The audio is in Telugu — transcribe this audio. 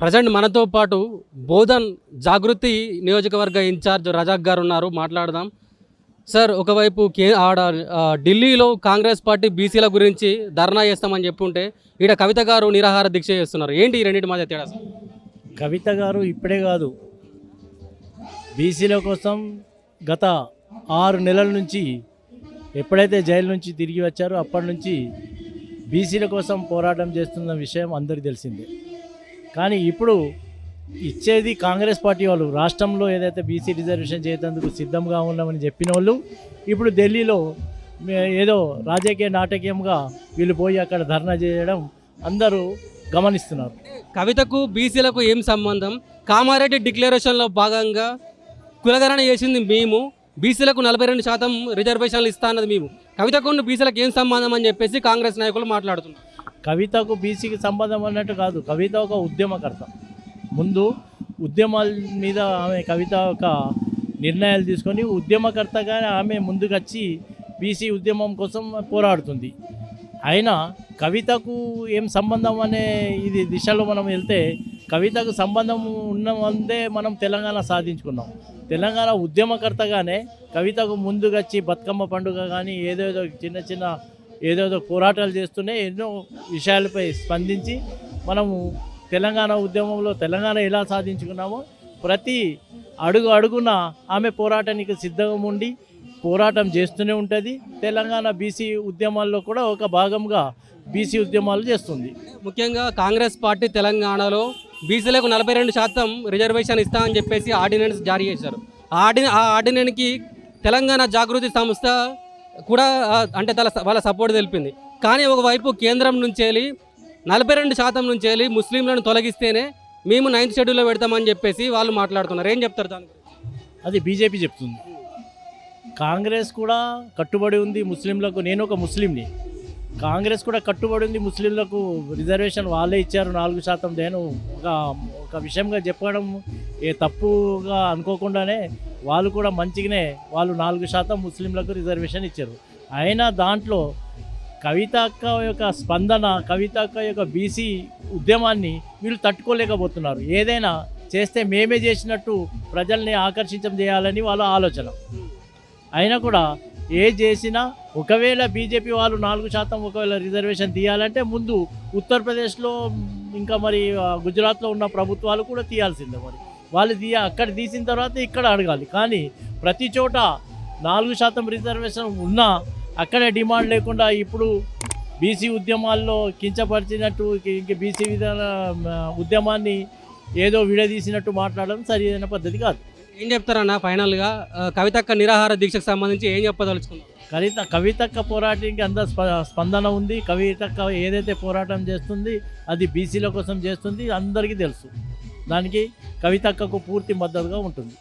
ప్రజెంట్ మనతో పాటు బోధన్ జాగృతి నియోజకవర్గ ఇన్ఛార్జ్ రజాక్ గారు ఉన్నారు. మాట్లాడదాం. సార్ ఒకవైపు కే ఆడ ఆ, ఢిల్లీలో కాంగ్రెస్ పార్టీ బీసీల గురించి ధర్నా చేస్తామని చెప్పుంటే ఈడ కవిత గారు నిరాహార దీక్ష చేస్తున్నారు. ఏంటి ఈ రెండింటి మధ్య తేడా సార్? కవిత గారు ఇప్పుడే కాదు బీసీల కోసం గత ఆరు నెలల నుంచి ఎప్పుడైతే జైలు నుంచి తిరిగి వచ్చారో అప్పటి నుంచి బీసీల కోసం పోరాటం చేస్తున్న విషయం అందరికీ తెలిసిందే. కానీ ఇప్పుడు ఇచ్చేది కాంగ్రెస్ పార్టీ వాళ్ళు. రాష్ట్రంలో ఏదైతే బీసీ రిజర్వేషన్ చేసేందుకు సిద్ధంగా ఉన్నామని చెప్పిన వాళ్ళు ఇప్పుడు ఢిల్లీలో ఏదో రాజకీయ నాటకీయంగా వీళ్ళు పోయి అక్కడ ధర్నా చేయడం అందరూ గమనిస్తున్నారు. కవితకు బీసీలకు ఏం సంబంధం? కామారెడ్డి డిక్లరేషన్లో భాగంగా కులగణన చేసింది మేము. బీసీలకు నలభై రెండు శాతం రిజర్వేషన్లు ఇస్తా అన్నది మేము. కవితకు బీసీలకు ఏం సంబంధం అని చెప్పేసి కాంగ్రెస్ నాయకులు మాట్లాడుతున్నారు. కవితకు బీసీకి సంబంధం అన్నట్టు కాదు. కవిత ఒక ఉద్యమకర్త. ముందు ఉద్యమాల మీద ఆమె కవిత ఒక నిర్ణయాలు తీసుకొని ఉద్యమకర్తగా ఆమె ముందుకొచ్చి బీసీ ఉద్యమం కోసం పోరాడుతుంది. అయినా కవితకు ఏం సంబంధం అనే ఇది దిశలో మనం వెళ్తే కవితకు సంబంధం ఉన్నందే మనం తెలంగాణ సాధించుకున్నాం. తెలంగాణ ఉద్యమకర్తగానే కవితకు ముందుకొచ్చి బతుకమ్మ పండుగ కానీ ఏదేదో చిన్న చిన్న ఏదేదో పోరాటాలు చేస్తూనే ఎన్నో విషయాలపై స్పందించి మనము తెలంగాణ ఉద్యమంలో తెలంగాణ ఎలా సాధించుకున్నామో ప్రతి అడుగు అడుగున ఆమె పోరాటానికి సిద్ధంగా ఉండి పోరాటం చేస్తూనే ఉంటుంది. తెలంగాణ బీసీ ఉద్యమాల్లో కూడా ఒక భాగంగా బీసీ ఉద్యమాలు చేస్తుంది. ముఖ్యంగా కాంగ్రెస్ పార్టీ తెలంగాణలో బీసీలకు నలభై రెండు శాతం రిజర్వేషన్ ఇస్తామని చెప్పేసి ఆర్డినెన్స్ జారీ చేశారు. ఆ ఆర్డి ఆ ఆర్డినెన్స్కి తెలంగాణ జాగృతి సంస్థ కూడా అంటే తల వాళ్ళ సపోర్ట్ తెలిపింది. కానీ ఒకవైపు కేంద్రం నుంచి వెళ్ళి నలభై రెండు శాతం నుంచి వెళ్ళి ముస్లింలను తొలగిస్తేనే మేము నైన్త్ షెడ్యూల్లో పెడతామని చెప్పేసి వాళ్ళు మాట్లాడుతున్నారు. ఏం చెప్తారు దాని అది బీజేపీ చెప్తుంది. కాంగ్రెస్ కూడా కట్టుబడి ఉంది ముస్లింలకు. నేను ఒక ముస్లింని. కాంగ్రెస్ కూడా కట్టుబడి ఉంది ముస్లింలకు. రిజర్వేషన్ వాళ్ళే ఇచ్చారు నాలుగు శాతం. నేను ఒక ఒక విషయంగా చెప్పడం ఏ తప్పుగా అనుకోకుండానే వాళ్ళు కూడా మంచిగానే వాళ్ళు నాలుగు శాతం ముస్లింలకు రిజర్వేషన్ ఇచ్చారు. అయినా దాంట్లో కవిత అక్క యొక్క స్పందన కవిత అక్క యొక్క బీసీ ఉద్యమాన్ని వీళ్ళు తట్టుకోలేకపోతున్నారు. ఏదైనా చేస్తే మేమే చేసినట్టు ప్రజల్ని ఆకర్షించం చేయాలని వాళ్ళ ఆలోచన. అయినా కూడా ఏ చేసినా ఒకవేళ బీజేపీ వాళ్ళు నాలుగు శాతం ఒకవేళ రిజర్వేషన్ తీయాలంటే ముందు ఉత్తరప్రదేశ్లో ఇంకా మరి గుజరాత్లో ఉన్న ప్రభుత్వాలు కూడా తీయాల్సిందే మరి. వాళ్ళు తీయ అక్కడ తీసిన తర్వాత ఇక్కడ అడగాలి. కానీ ప్రతి చోట నాలుగు శాతం రిజర్వేషన్ ఉన్నా అక్కడే డిమాండ్ లేకుండా ఇప్పుడు బీసీ ఉద్యమాల్లో కించపరిచినట్టు ఇంక బీసీ విధాన ఉద్యమాన్ని ఏదో విడదీసినట్టు మాట్లాడడం సరైన పద్ధతి కాదు. ఏం చెప్తారన్న ఫైనల్గా? కవితక్క నిరాహార దీక్షకు సంబంధించి ఏం చెప్పదలుచుకున్నారు? కవిత కవితక్క పోరాటానికి అంత స్ప- స్పందన ఉంది. కవితక్క ఏదైతే పోరాటం చేస్తుంది అది బీసీల కోసం చేస్తుంది అందరికీ తెలుసు. దానికి కవితక్కకు పూర్తి మద్దతుగా ఉంటుంది.